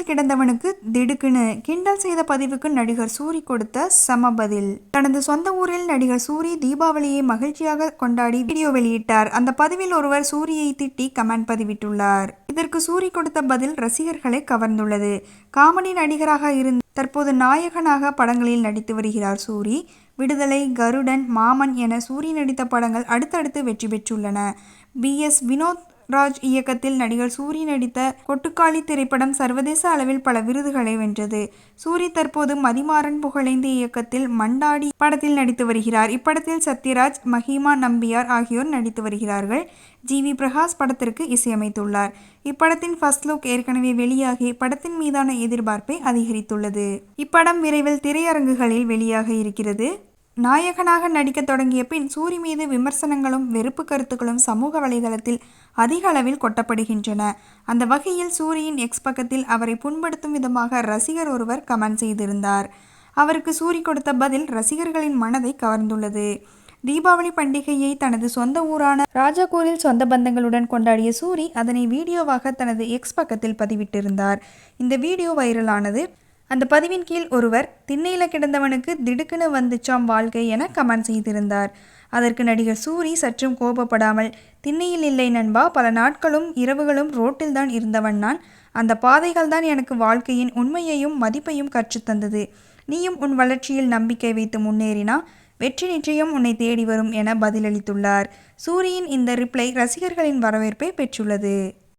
திண்ணையில் கிடந்தவனுக்கு திடுக்குன்னு கிண்டல் செய்த பதிவுக்கு நடிகர் சூரி கொடுத்த சம பதில். தனது சொந்த ஊரில் நடிகர் சூரி தீபாவளியை மகிழ்ச்சியாக கொண்டாடி வீடியோ வெளியிட்டார். அந்த பதிவில் ஒருவர் சூரியை திட்டி கமெண்ட் பதிவிட்டுள்ளார். இதற்கு சூரி கொடுத்த பதில் ரசிகர்களை கவர்ந்துள்ளது. காமெடி நடிகராக இருந்து தற்போது நாயகனாக படங்களில் நடித்து வருகிறார் சூரி. விடுதலை கருடன் மாமன் என சூரி நடித்த படங்கள் அடுத்தடுத்து வெற்றி பெற்றுள்ளன. பி எஸ் வினோத் ராஜ் இயக்கத்தில் நடிகர் சூரி நடித்த கொட்டுக்காளி திரைப்படம் சர்வதேச அளவில் பல விருதுகளை வென்றது. சூரி தற்போது மதிமாறன் புகழைந்த இயக்கத்தில் மண்டாடி படத்தில் நடித்து வருகிறார். இப்படத்தில் சத்யராஜ் மஹிமா நம்பியார் ஆகியோர் நடித்து வருகிறார்கள். ஜி. வி. பிரகாஷ் படத்திற்கு இசையமைத்துள்ளார். இப்படத்தின் ஃபர்ஸ்ட் லுக் ஏற்கனவே வெளியாகி படத்தின் மீதான எதிர்பார்ப்பை அதிகரித்துள்ளது. இப்படம் விரைவில் திரையரங்குகளில் வெளியாக இருக்கிறது. நாயகனாக நடிக்க தொடங்கிய பின் சூரி மீது விமர்சனங்களும் வெறுப்பு கருத்துக்களும் சமூக வலைதளத்தில் அதிக அளவில் கொட்டப்படுகின்றன. அந்த வகையில் சூரியின் எக்ஸ் பக்கத்தில் அவரை புண்படுத்தும் விதமாக ரசிகர் ஒருவர் கமெண்ட் செய்திருந்தார். அவருக்கு சூரி கொடுத்த பதில் ரசிகர்களின் மனதை கவர்ந்துள்ளது. தீபாவளி பண்டிகையை தனது சொந்த ஊரான ராஜாகூரில் சொந்த பந்தங்களுடன் கொண்டாடிய சூரி அதனை வீடியோவாக தனது எக்ஸ் பக்கத்தில் பதிவிட்டிருந்தார். இந்த வீடியோ வைரலானது. அந்த பதிவின் கீழ் ஒருவர் திண்ணையில் கிடந்தவனுக்கு திடுக்குன்னு வந்துச்சாம் வாழ்க்கை என கமெண்ட் செய்திருந்தார். அதற்கு நடிகர் சூரி சற்றும் கோபப்படாமல் திண்ணையில் இல்லை நண்பா பல நாட்களும் இரவுகளும் ரோட்டில்தான் இருந்தவன் நான். அந்த பாதைகள் தான் எனக்கு வாழ்க்கையின் உண்மையையும் மதிப்பையும் கற்றுத்தந்தது நீயும் உன் வளர்ச்சியில் நம்பிக்கை வைத்து முன்னேறினா வெற்றி நிச்சயம் உன்னை தேடி வரும் என பதிலளித்துள்ளார். சூரியின் இந்த ரிப்ளை ரசிகர்களின் வரவேற்பை பெற்றுள்ளது.